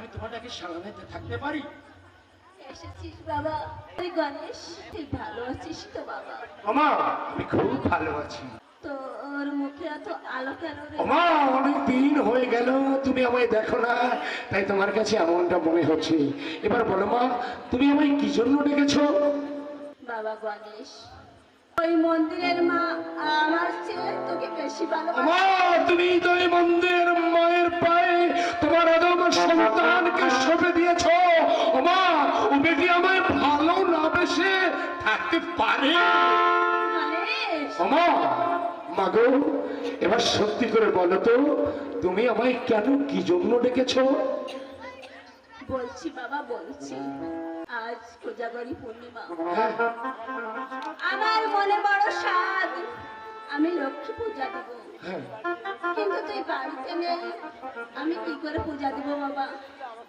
আমি তোমাটাকে সালামেতে থাকতে পারি? এসেছিস বাবা। তুই গণেশ তুই ভালো আছিস তো বাবা? ওমা আমি খুব ভালো আছি। তোর মুখে এত আলো কেন ওমা অনেক দিন হয়ে গেল তুমি আমায় দেখো না। তাই তোমার কাছে এমনটা মনে হচ্ছে। এবার বলো মা তুমি আমায় কি জন্য ডেকেছো? বাবা গণেশ ওই মন্দিরের মা আমার চেয়ে তোকে বেশি ভালো মা তুমি তো এই মন্দির সন্তানকে সঁপে দিয়েছ। ওমা ও বেটি আমায় ভালো না বেশে থাকতে পারে। ওমা মাগো এবার সত্যি করে বলো তো তুমি আমায় কেন কি জন্য ডেকেছ? বলছি বাবা বলছি। আজ কোজাগরী পূর্ণিমা। হ্যাঁ, আমার মনে বড় স্বাদ আমি লক্ষ্মী পূজা দেব। হ্যাঁ। কিন্তু তুই বাড়িতে নেই আমি কি করে পূজা দেব বাবা?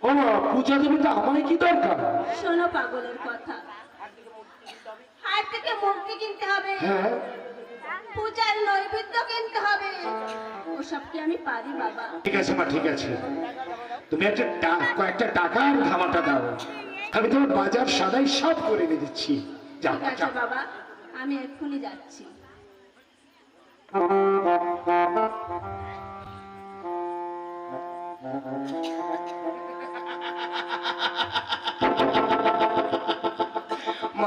ওমা পূজা দেবে তো আমায় কি দরকার? শোনো পাগলের কথা। হাট থেকে মূর্তি কিনতে হবে। হ্যাঁ। পূজার নৈবেদ্য কিনতে হবে। ওসব কি আমি পারি বাবা। ঠিক আছে মা ঠিক আছে। তুমি একটা কয়েকটা টাকার ধামাটা দাও। আমি তোমার বাজার সাদাই সব করে এনে দিচ্ছি। যাও যাও। বাবা আমি এক্ষুনি যাচ্ছি। মা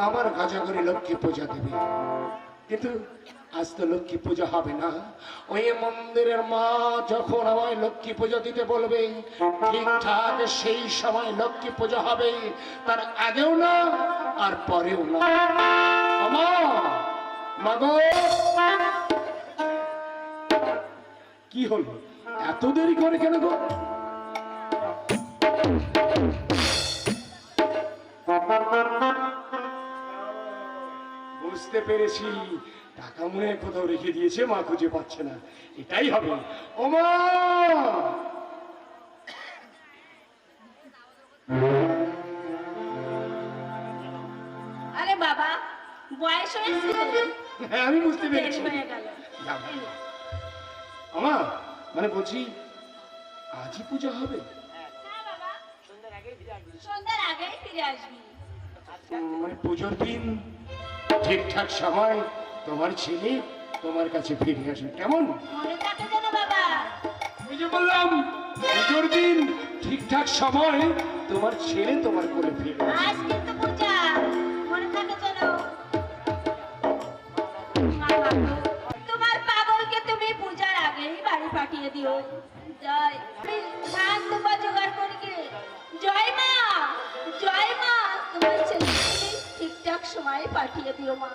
আমার গাজা করে লক্ষ্মী পূজা দেবে। কিন্তু আজ তো লক্ষ্মী পূজা হবে না। ওই মন্দিরের মা যখন আমায় লক্ষ্মী পূজা দিতে বলবে, ঠিকঠাক সেই সময় লক্ষ্মী পূজা হবে। তার আগেও না, আর পরেও না। আমা মাগো কি হলো? এত দেরি করে কেন গো? বুঝতে পেরেছি। টাকা মনে কোথাও রেখে দিয়েছে মা খুঁজে পাচ্ছে না। এটাই হবে। ও মা! আরে বাবা বয়স হয়েছে হ্যাঁ আমি বুঝতে পেরেছি। আমা মানে বলছি আজই পূজা হবে? মানে পুজোর দিন ঠিকঠাক সময় তোমার ছেলে তোমার কাছে ফিরে আসবে। কেমন? মনে যে বললাম পুজোর দিন ঠিকঠাক সময় তোমার ছেলে তোমার কোলে ফিরে আসবে। পাঠিয়ে দিও। জয়। ধান দুপা জোগাড় করি। জয় মা! জয় মা! তোমার ছেলে ঠিকঠাক সময়ে পাঠিয়ে দিও মা।